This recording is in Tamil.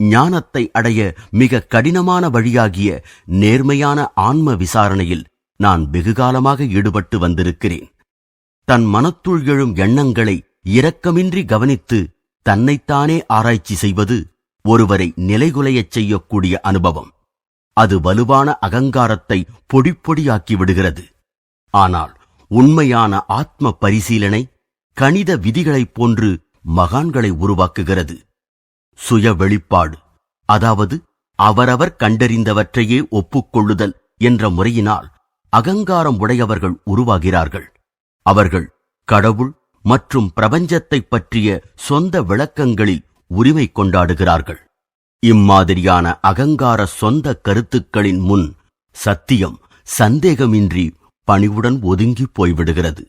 ஞானத்தை அடைய மிக கடினமான வழியாகிய நேர்மையான ஆன்ம விசாரணையில் நான் வெகுகாலமாக ஈடுபட்டு வந்திருக்கிறேன். தன் மனத்துள் எழும் எண்ணங்களை இரக்கமின்றி கவனித்து தன்னைத்தானே ஆராய்ச்சி செய்வது ஒருவரை நிலைகுலையச் செய்யக்கூடிய அனுபவம். அது வலுவான அகங்காரத்தை பொடிப்பொடியாக்கி விடுகிறது. ஆனால் உண்மையான ஆத்ம பரிசீலனை கணித விதிகளைப் போன்று மகான்களை உருவாக்குகிறது. சுய வெளிப்பாடு அதாவது அவரவர் கண்டறிந்தவற்றையே ஒப்புக்கொள்ளுதல் என்ற முறையினால் அகங்காரம் உடையவர்கள் உருவாகிறார்கள். அவர்கள் கடவுள் மற்றும் பிரபஞ்சத்தைப் பற்றிய சொந்த விளக்கங்களில் உரிமை கொண்டாடுகிறார்கள். இம்மாதிரியான அகங்கார சொந்த கருத்துக்களின் முன் சத்தியம் சந்தேகமின்றி பணிவுடன் ஒதுங்கிப் போய்விடுகிறது.